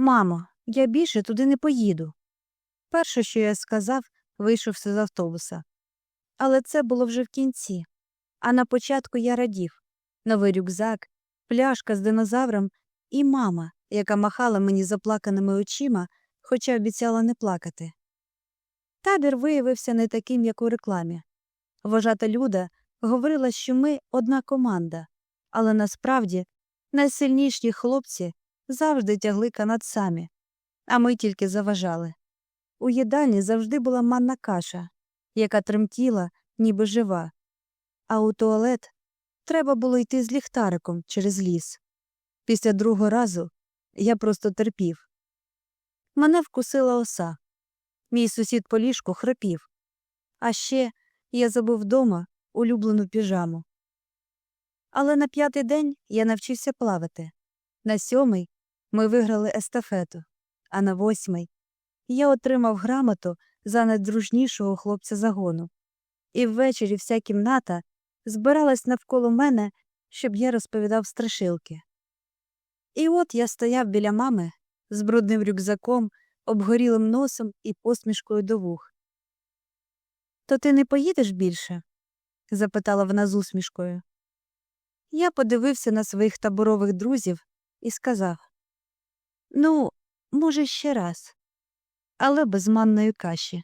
Мамо, я більше туди не поїду. Перше, що я сказав, вийшовся з автобуса. Але це було вже в кінці. А на початку я радів новий рюкзак, пляшка з динозавром і мама, яка махала мені заплаканими очима, хоча обіцяла не плакати. Табір виявився не таким, як у рекламі. Вожата Люда говорила, що ми одна команда, але насправді найсильніші хлопці завжди тягли канат самі, а ми тільки заважали. У їдальні завжди була манна каша, яка тремтіла, ніби жива, а у туалет треба було йти з ліхтариком через ліс. Після другого разу я просто терпів. Мене вкусила оса. Мій сусід по ліжку хрипів. А ще я забув вдома улюблену піжаму. Але на п'ятий день я навчився плавати. На сьомий ми виграли естафету, а на восьмий я отримав грамоту за найдружнішого хлопця загону. І ввечері вся кімната збиралась навколо мене, щоб я розповідав страшилки. І от я стояв біля мами з брудним рюкзаком, обгорілим носом і посмішкою до вух. То ти не поїдеш більше? запитала вона з усмішкою. Я подивився на своїх таборових друзів і сказав Ну, може, ще раз, але без манної каші.